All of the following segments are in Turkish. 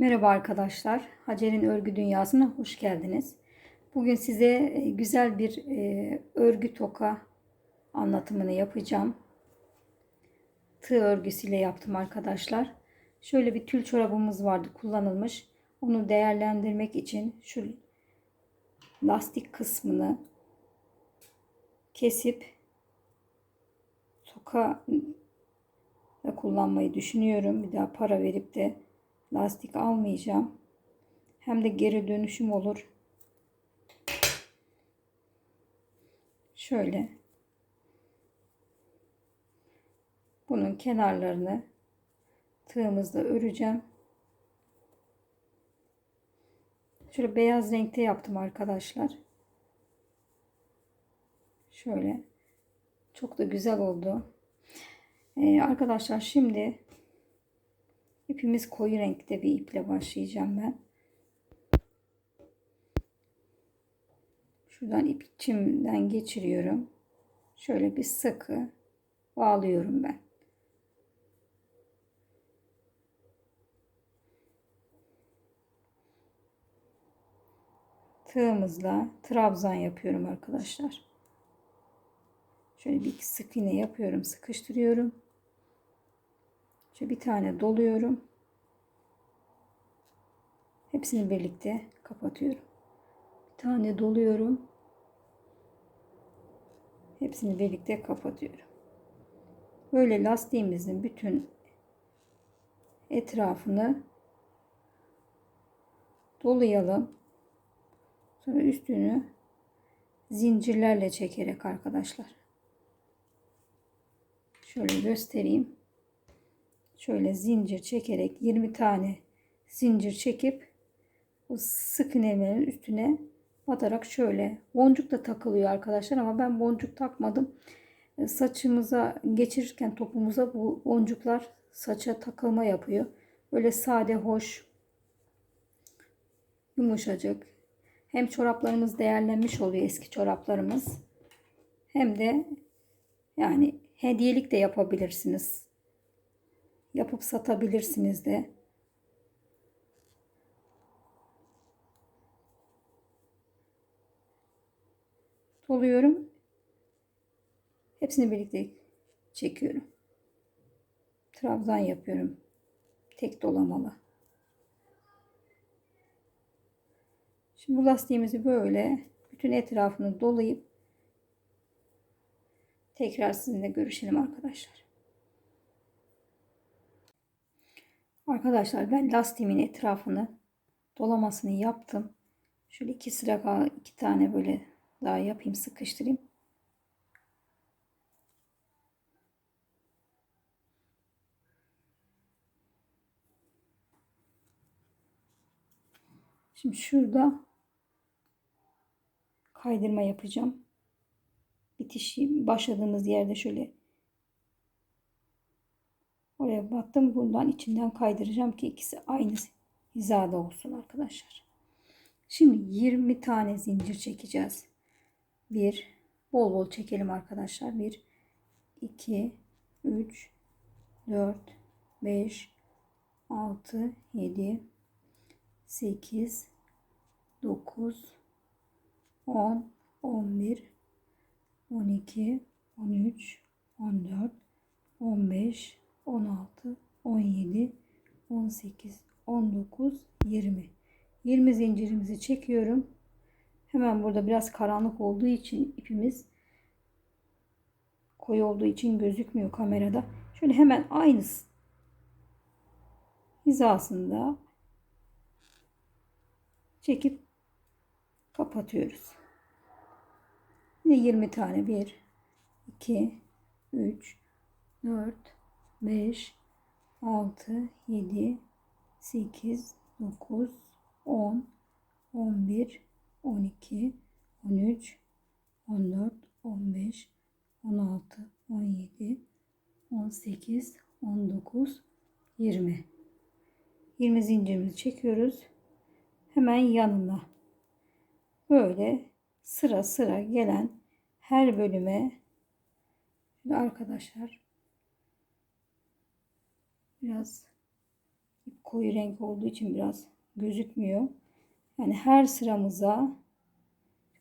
Merhaba arkadaşlar. Hacer'in örgü dünyasına hoş geldiniz. Bugün size e, güzel bir e, örgü toka anlatımını yapacağım. Tığ örgüsüyle yaptım arkadaşlar. Şöyle bir tül çorabımız vardı kullanılmış. Onu değerlendirmek için şu lastik kısmını kesip toka kullanmayı düşünüyorum. Bir daha para verip de lastik almayacağım. Hem de geri dönüşüm olur. Şöyle bunun kenarlarını tığımızla öreceğim. Şöyle beyaz renkte yaptım arkadaşlar. Şöyle çok da güzel oldu. Ee, arkadaşlar şimdi İpimiz koyu renkte bir iple başlayacağım ben. Şuradan ip içimden geçiriyorum. Şöyle bir sıkı bağlıyorum ben. Tığımızla trabzan yapıyorum arkadaşlar. Şöyle bir sık iğne yapıyorum, sıkıştırıyorum. Şöyle bir tane doluyorum. Hepsini birlikte kapatıyorum. Bir tane doluyorum. Hepsini birlikte kapatıyorum. Böyle lastiğimizin bütün etrafını dolayalım. Sonra üstünü zincirlerle çekerek arkadaşlar. Şöyle göstereyim şöyle zincir çekerek 20 tane zincir çekip o sık iğnelerin üstüne batarak şöyle boncuk da takılıyor arkadaşlar ama ben boncuk takmadım. E, saçımıza geçirirken topumuza bu boncuklar saça takılma yapıyor. Böyle sade, hoş, yumuşacık. Hem çoraplarımız değerlenmiş oluyor eski çoraplarımız. Hem de yani hediyelik de yapabilirsiniz yapıp satabilirsiniz de. Doluyorum. Hepsini birlikte çekiyorum. Trabzan yapıyorum. Tek dolamalı. Şimdi bu lastiğimizi böyle bütün etrafını dolayıp tekrar sizinle görüşelim arkadaşlar. Arkadaşlar ben lastiğimin etrafını dolamasını yaptım. Şöyle iki sıra iki tane böyle daha yapayım sıkıştırayım. Şimdi şurada kaydırma yapacağım. Bitişi başladığımız yerde şöyle Oraya battım. Bundan içinden kaydıracağım ki ikisi aynı hizada olsun arkadaşlar. Şimdi 20 tane zincir çekeceğiz. 1 bol bol çekelim arkadaşlar. 1 2 3 4 5 6 7 8 9 10 11 12 13 14 15 16, 17, 18, 19, 20. 20 zincirimizi çekiyorum. Hemen burada biraz karanlık olduğu için ipimiz koyu olduğu için gözükmüyor kamerada. Şöyle hemen aynı hizasında çekip kapatıyoruz. Yine 20 tane 1 2 3 4 5, 6, 7, 8, 9, 10, 11, 12, 13, 14, 15, 16, 17, 18, 19, 20. 20 zincirimizi çekiyoruz. Hemen yanına böyle sıra sıra gelen her bölüme arkadaşlar biraz koyu renk olduğu için biraz gözükmüyor. Yani her sıramıza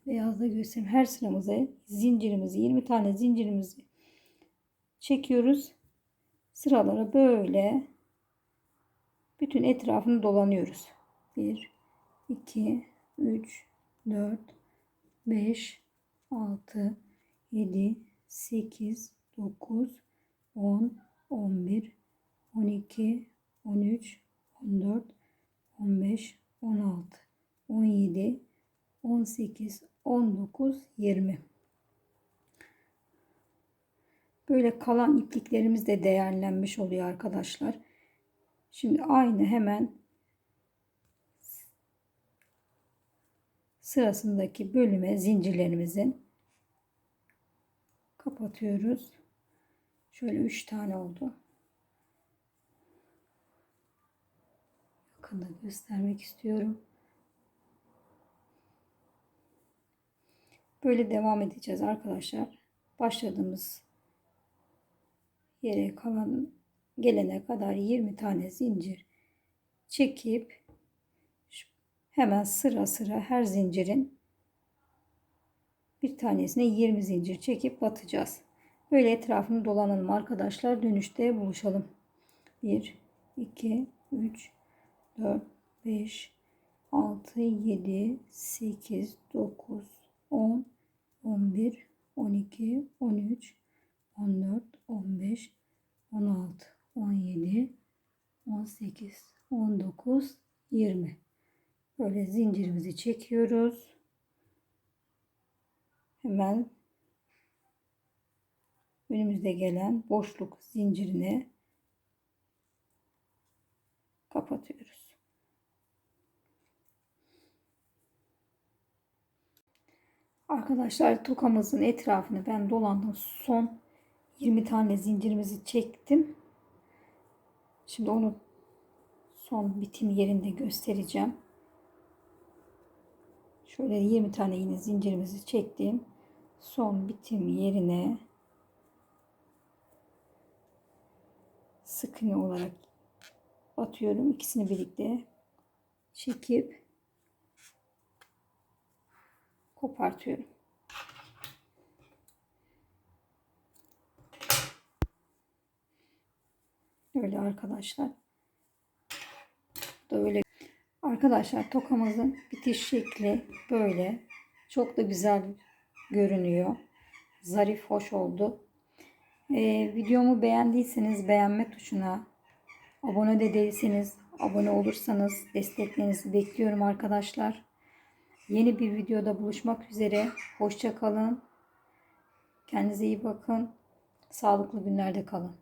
beyazda göstereyim. Her sıramıza zincirimizi 20 tane zincirimizi çekiyoruz. Sıralara böyle bütün etrafını dolanıyoruz. 1 2 3 4 5 6 7 8 9 10 11 12 13 14 15 16 17 18 19 20 Böyle kalan ipliklerimiz de değerlenmiş oluyor arkadaşlar. Şimdi aynı hemen sırasındaki bölüme zincirlerimizin kapatıyoruz. Şöyle 3 tane oldu. Yakında göstermek istiyorum. Böyle devam edeceğiz arkadaşlar. Başladığımız yere kalan gelene kadar 20 tane zincir çekip hemen sıra sıra her zincirin bir tanesine 20 zincir çekip batacağız. Böyle etrafını dolanalım arkadaşlar. Dönüşte buluşalım. 1 2 3 4 5 6 7 8 9 10 11 12 13 14 15 16 17 18 19 20 böyle zincirimizi çekiyoruz. Hemen önümüzde gelen boşluk zincirine kapatıyoruz Arkadaşlar tokamızın etrafını ben dolandım. Son 20 tane zincirimizi çektim. Şimdi onu son bitim yerinde göstereceğim. Şöyle 20 tane yine zincirimizi çektim. Son bitim yerine sık iğne olarak batıyorum. İkisini birlikte çekip kopartıyorum. Öyle arkadaşlar. Da öyle. Arkadaşlar tokamızın bitiş şekli böyle. Çok da güzel görünüyor. Zarif, hoş oldu. Ee, videomu beğendiyseniz beğenme tuşuna, abone de değilseniz abone olursanız desteklerinizi bekliyorum arkadaşlar. Yeni bir videoda buluşmak üzere. Hoşça kalın. Kendinize iyi bakın. Sağlıklı günlerde kalın.